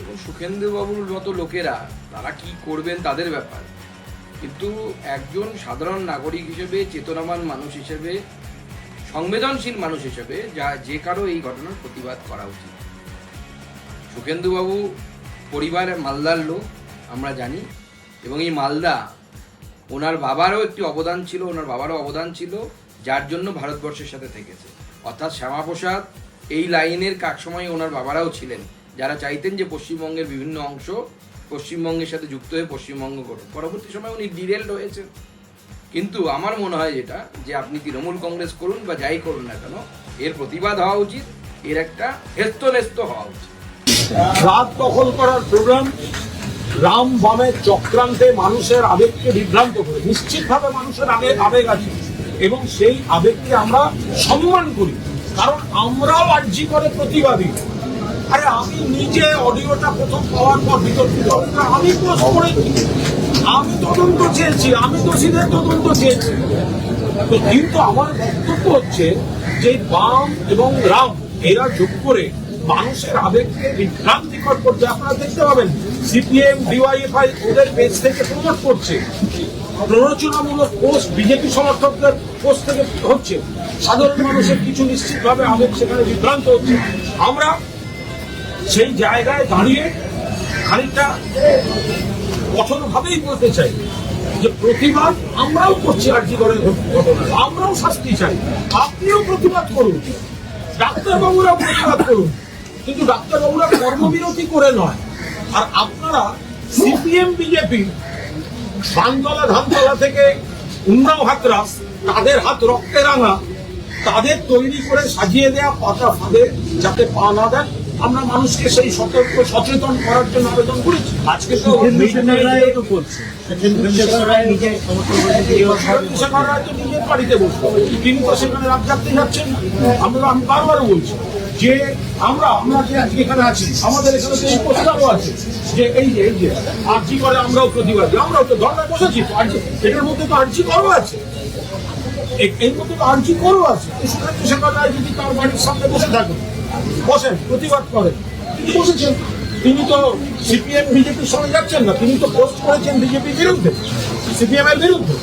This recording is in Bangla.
এবং সুখেন্দুবাবুর মতো লোকেরা, তারা কি করবেন তাদের ব্যাপার। কিন্তু একজন সাধারণ নাগরিক হিসেবে, চেতনাবান মানুষ হিসেবে, সংবেদনশীল মানুষ হিসেবে, যা যে কারও এই ঘটনার প্রতিবাদ করা উচিত। সুখেন্দুবাবু পরিবার মালদার লোক, আমরা জানি। এবং এই মালদা, ওনার বাবারও একটি অবদান ছিল, ওনার বাবারও অবদান ছিল, যার জন্য ভারতবর্ষের সাথে থেকেছে। অর্থাৎ শ্যামাপ্রসাদ এই লাইনের কাক সময় ওনার বাবারাও ছিলেন। যারা চাইতেন যে পশ্চিমবঙ্গের বিভিন্ন অংশ পশ্চিমবঙ্গের সাথে যুক্ত হয়ে পশ্চিমবঙ্গ করুন পরবর্তী সময় উনি ডিরেল্ড হয়েছেন। কিন্তু আমার মনে হয় যেটা, যে আপনি তৃণমূল কংগ্রেস করুন বা যাই করুন না কেন, এর প্রতিবাদ হওয়া উচিত, এর একটা হেস্তনেস্ত হওয়া উচিত। রাত দখল করার প্রোগ্রাম রাম বামের চক্রান্তে মানুষের আবেগকে বিভ্রান্ত করে, নিশ্চিতভাবে মানুষের আবেগ আবেগ আছে। এবং সেই আবেগকে আমরা সম্মান করি। কারণ আমরাও আর্জি করে প্রতিবাদী। আরে আমি নিজে অডিওটা প্রথম পাওয়ার পর বিতর্কিত। আমি পোস্ট করেছি আমি তদন্ত চেয়েছি, আমি দোষীদের তদন্ত চেয়েছি। তো কিন্তু আমার বক্তব্য হচ্ছে যে বাম এবং রাম, এরা যোগ করে মানুষের আবেগকে বিভ্রান্তিকর করছে। আপনারা দেখতে পাবেন, সিপিএম, ডিওয়াইএফআই ওদের পেজ থেকে প্রমোট করছে। প্ররোচনামূলক পোস্ট বিজেপি সমর্থকদের পোস্ট থেকে হচ্ছে। সাধারণ মানুষের কিছু নিশ্চিতভাবে আবেগ সেখানে বিভ্রান্ত হচ্ছে। আমরা সেই জায়গায় দাঁড়িয়ে খানিকটা কঠোরভাবেই বলতে চাই যে প্রতিবাদ আমরাও করছি আর্জি করে ঘটনা। আমরাও শাস্তি চাই। আপনিও প্রতিবাদ করুন। ডাক্তারবাবুরা প্রতিবাদ করুন। কিন্তু ডাক্তারবাবুরা কর্মবিরতি করে নয়। আর আপনারা সিপিএম, বিজেপি বানতলা ধানতলা থেকে উন্নাও হাতরাস তাদের হাত রক্তে রাঙা, তাদের তৈরি করে সাজিয়ে দেয়া পাতা ফাঁদে যাতে পা না দেন আমরা মানুষকে সেই সতর্ক সচেতন করার জন্য আবেদন করেছি। আজকে তো কৃষকরা হয়তো নিজের বাড়িতে বসবো তিনি তো সেখানে রাত জাগতে যাচ্ছেন না। আমরা আমি বারবার বলছি যে আমরা আমরা যে আজকে এখানে আছি আমাদের এখানে তো এই প্রস্তাবও আছে যে এই যে এই যে আর্জি করে আমরাও প্রতিবাদী আমরাও তো ধর্নায় বসেছি তো এটার মধ্যে তো আর্জি করো আছে? এর মধ্যে তো আর্জি করো আছে? কৃষকরা যদি তার বাড়ির সামনে বসে থাকেন বসেন, প্রতিবাদ করেন। বসেছেন। তিনি তো সিপিএম, বিজেপির সঙ্গে যাচ্ছেন না। তিনি তো পোস্ট করেছেন বিজেপির বিরুদ্ধে। সিপিএম এর বিরুদ্ধে।